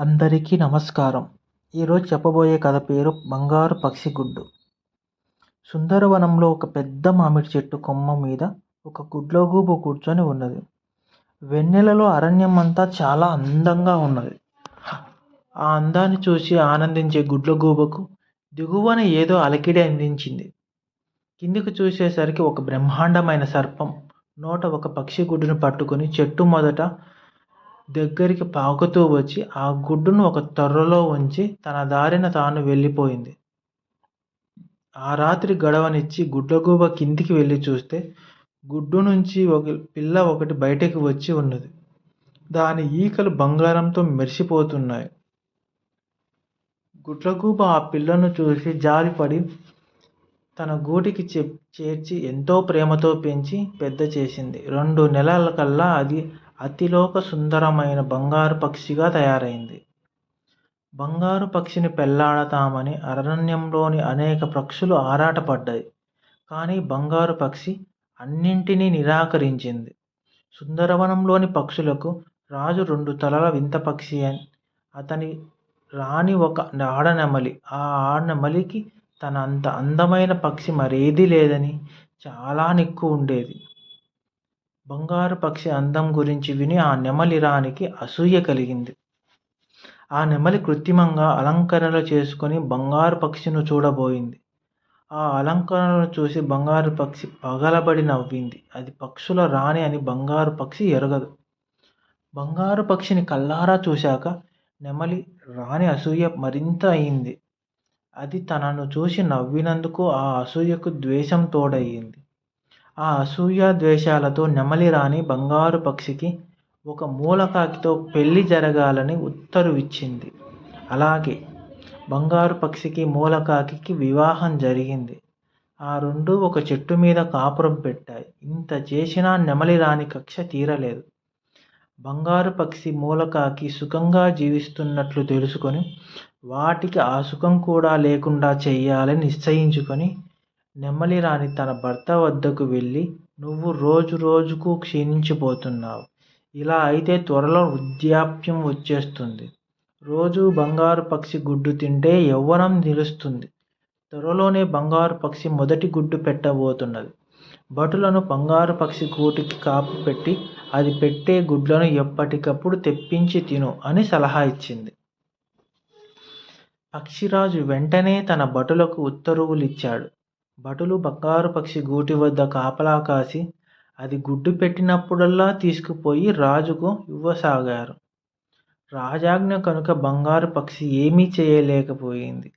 అందరికీ నమస్కారం. ఈరోజు చెప్పబోయే కథ పేరు బంగారు పక్షి గుడ్డు. సుందరవనంలో ఒక పెద్ద మామిడి చెట్టు కొమ్మ మీద ఒక గుడ్లగూబు కూర్చొని ఉన్నది. వెన్నెలలో అరణ్యం అంతా చాలా అందంగా ఉన్నది. ఆ అందాన్ని చూసి ఆనందించే గుడ్లగూబకు దిగువన ఏదో అలకిడి అందించింది. కిందికి చూసేసరికి ఒక బ్రహ్మాండమైన సర్పం నోట ఒక పక్షి గుడ్డును పట్టుకుని చెట్టు మొదట దగ్గరికి పాకుతూ వచ్చి ఆ గుడ్డును ఒక తొర్రలో ఉంచి తన దారిన తాను వెళ్ళిపోయింది. ఆ రాత్రి గడవనిచ్చి గుడ్లగూబ కిందికి వెళ్ళి చూస్తే గుడ్డు నుంచి ఒక పిల్ల ఒకటి బయటకు వచ్చి ఉన్నది. దాని ఈకలు బంగారంతో మెరిసిపోతున్నాయి. గుడ్లగూబ ఆ పిల్లను చూసి జాలిపడి తన గూటికి చె చేర్చి ఎంతో ప్రేమతో పెంచి పెద్ద చేసింది. రెండు నెలల కల్లా అది అతిలోక సుందరమైన బంగారు పక్షిగా తయారైంది. బంగారు పక్షిని పెళ్ళాడతామని అరణ్యంలోని అనేక పక్షులు ఆరాటపడ్డాయి. కానీ బంగారు పక్షి అన్నింటినీ నిరాకరించింది. సుందరవనంలోని పక్షులకు రాజు రెండు తలల వింత పక్షి అని అతని రాణి ఒక ఆడనెమలి ఆ ఆడనెమలికి తన అంత అందమైన పక్షి మరేదీ లేదని చాలా నిక్కు ఉండేది. బంగారు పక్షి అందం గురించి విని ఆ నెమలి రాణికి అసూయ కలిగింది. ఆ నెమలి కృత్రిమంగా అలంకరణలు చేసుకొని బంగారు పక్షిని చూడబోయింది. ఆ అలంకరణను చూసి బంగారు పక్షి పగలబడి నవ్వింది. అది పక్షుల రాణి అని బంగారు పక్షి ఎరగదు. బంగారు పక్షిని కల్లారా చూశాక నెమలి రాణి అసూయ మరింత అయింది. అది తనను చూసి నవ్వినందుకు ఆ అసూయకు ద్వేషం తోడయ్యింది ఆ అసూయ ద్వేషాలతో నెమలి రాని బంగారు పక్షికి ఒక మూలకాకితో పెళ్ళి జరగాలని ఉత్తరువిచ్చింది. అలాగే బంగారు పక్షికి మూలకాకి వివాహం జరిగింది. ఆ రెండు ఒక చెట్టు మీద కాపురం పెట్టాయి. ఇంత చేసినా నెమలి రాని కక్ష తీరలేదు. బంగారు పక్షి మూలకాకి సుఖంగా జీవిస్తున్నట్లు తెలుసుకొని వాటికి ఆ సుఖం కూడా లేకుండా చేయాలని నిశ్చయించుకొని నెమలి రాణి తన భర్త వద్దకు వెళ్ళి నువ్వు రోజు రోజుకు క్షీణించిపోతున్నావు. ఇలా అయితే త్వరలో వృద్ధాప్యం వచ్చేస్తుంది. రోజు బంగారు పక్షి గుడ్డు తింటే యవ్వనం నిలుస్తుంది. త్వరలోనే బంగారు పక్షి మొదటి గుడ్డు పెట్టబోతున్నది. భటులను బంగారు పక్షి గూటికి కాపు పెట్టి అది పెట్టే గుడ్లను ఎప్పటికప్పుడు తెప్పించి తిను అని సలహా ఇచ్చింది. పక్షిరాజు వెంటనే తన భటులకు ఉత్తర్వులిచ్చాడు. భటులు బంగారు పక్షి గూటి వద్ద కాపలా కాసి అది గుడ్డు పెట్టినప్పుడల్లా తీసుకుపోయి రాజుకు ఇవ్వసాగారు. రాజాజ్ఞ కనుక బంగారు పక్షి ఏమీ చేయలేకపోయింది.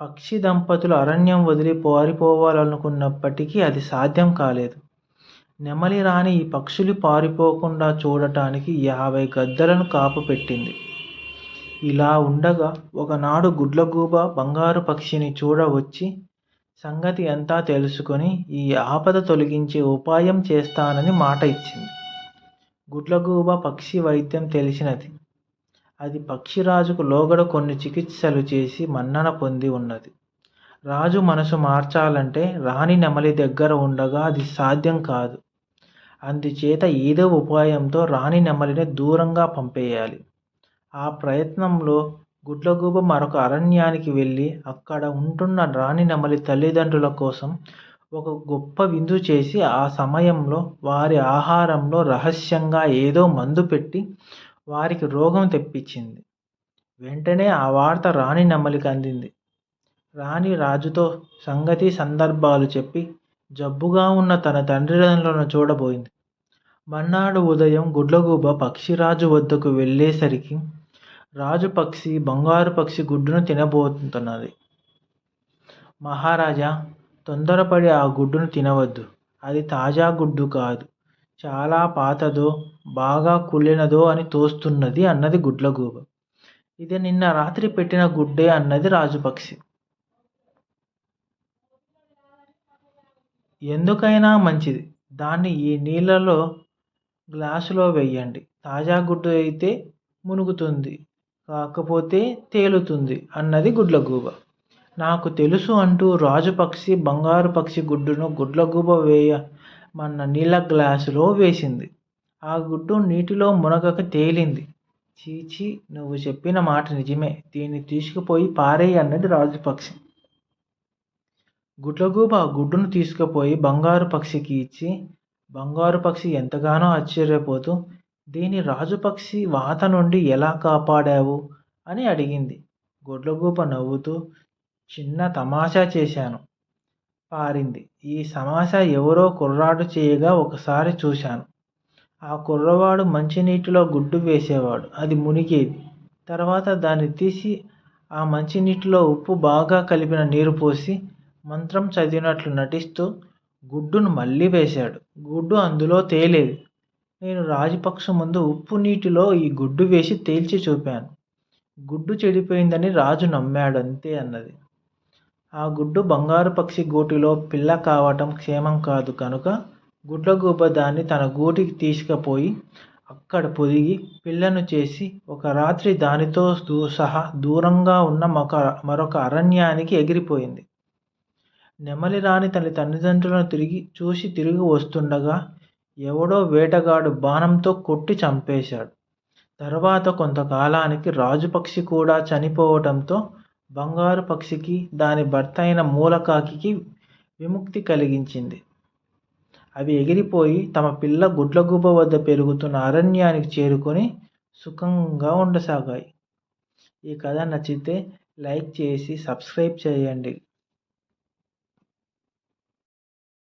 పక్షి దంపతులు అరణ్యం వదిలి పారిపోవాలనుకున్నప్పటికీ అది సాధ్యం కాలేదు. నెమలి రాణి ఈ పక్షులు పారిపోకుండా చూడటానికి యాభై గద్దలను కాపు పెట్టింది. ఇలా ఉండగా ఒకనాడు గుడ్లగూబ బంగారు పక్షిని చూడవచ్చి సంగతి అంతా తెలుసుకొని ఈ ఆపద తొలగించే ఉపాయం చేస్తానని మాట ఇచ్చింది. గుడ్లగూబ పక్షి వైద్యం తెలిసినది. అది పక్షిరాజుకు లోగడ కొన్ని చికిత్సలు చేసి మన్నన పొంది ఉన్నది. రాజు మనసు మార్చాలంటే రాణి నెమలి దగ్గర ఉండగా అది సాధ్యం కాదు. అందుచేత ఏదో ఉపాయంతో రాణి నెమలిని దూరంగా పంపేయాలి. ఆ ప్రయత్నంలో గుడ్లగూబ మరొక అరణ్యానికి వెళ్ళి అక్కడ ఉంటున్న రాణి నెమలి తల్లిదండ్రుల కోసం ఒక గొప్ప విందు చేసి ఆ సమయంలో వారి ఆహారంలో రహస్యంగా ఏదో మందు పెట్టి వారికి రోగం తెప్పించింది. వెంటనే ఆ వార్త రాణి నెమలికి అందింది. రాణి రాజుతో సంగతి సందర్భాలు చెప్పి జబ్బుగా ఉన్న తన తండ్రిలను చూడబోయింది. మన్నాడు ఉదయం గుడ్లగూబ పక్షిరాజు వద్దకు వెళ్ళేసరికి రాజు పక్షి బంగారు పక్షి గుడ్డును తినబోతున్నది. మహారాజా తొందరపడి ఆ గుడ్డును తినవద్దు. అది తాజా గుడ్డు కాదు. చాలా పాతదో బాగా కుళ్ళినదో అని తోస్తున్నది అన్నది గుడ్లగూబ. ఇది నిన్న రాత్రి పెట్టిన గుడ్డే అన్నది రాజుపక్షి ఎందుకైనా మంచిది. దాన్ని ఈ నీళ్ళలో గ్లాసులో వేయండి. తాజా గుడ్డు అయితే మునుగుతుంది. కాకపోతే తేలుతుంది అన్నది గుడ్లగూబ. నాకు తెలుసు అంటూ రాజు పక్షి బంగారు పక్షి గుడ్డును గుడ్లగూబ వేయమన్న నీళ్ళ గ్లాసులో వేసింది. ఆ గుడ్డు నీటిలో మునగక తేలింది. చీచి నువ్వు చెప్పిన మాట నిజమే. దీన్ని తీసుకుపోయి పారేయ్ అన్నది రాజు పక్షి. గుడ్లగూబ ఆ గుడ్డును తీసుకుపోయి బంగారు పక్షికి ఇచ్చి బంగారు పక్షి ఎంతగానో ఆశ్చర్యపోతూ దీని రాజుపక్షి వాత నుండి ఎలా కాపాడావు? అని అడిగింది. గుడ్లగూబ నవ్వుతూ చిన్న తమాషా చేశాను పారింది. ఈ సమాషా ఎవరో కుర్రాడు చేయగా ఒకసారి చూశాను. ఆ కుర్రవాడు మంచినీటిలో గుడ్డు వేసేవాడు. అది మునిగేది. తర్వాత దాన్ని తీసి ఆ మంచినీటిలో ఉప్పు బాగా కలిపిన నీరు పోసి మంత్రం చదివినట్లు నటిస్తూ గుడ్డును మళ్ళీ వేశాడు. గుడ్డు అందులో తేలేదు. నేను రాజపక్ష ముందు ఉప్పు నీటిలో ఈ గుడ్డు వేసి తేల్చి చూపాను. గుడ్డు చెడిపోయిందని రాజు నమ్మాడు అంతే అన్నది. ఆ గుడ్డు బంగారు పక్షి గూటిలో పిల్ల కావటం క్షేమం కాదు కనుక గుడ్లగూబ దాన్ని తన గూటికి తీసుకుపోయి అక్కడ పొదిగి పిల్లను చేసి ఒక రాత్రి దానితో దూ సహా దూరంగా ఉన్న మక మరొక అరణ్యానికి ఎగిరిపోయింది. నెమలి రాణి తన తల్లిదండ్రులను తిరిగి చూసి తిరిగి వస్తుండగా ఎవడో వేటగాడు బాణంతో కొట్టి చంపేశాడు. తర్వాత కొంతకాలానికి రాజుపక్షి కూడా చనిపోవటంతో బంగారు పక్షికి దాని భర్త అయిన మూలకాకి విముక్తి కలిగించింది. అవి ఎగిరిపోయి తమ పిల్ల గుడ్లగూబ వద్ద పెరుగుతున్న అరణ్యానికి చేరుకొని సుఖంగా ఉండసాగాయి. ఈ కథ నచ్చితే లైక్ చేసి సబ్స్క్రైబ్ చేయండి.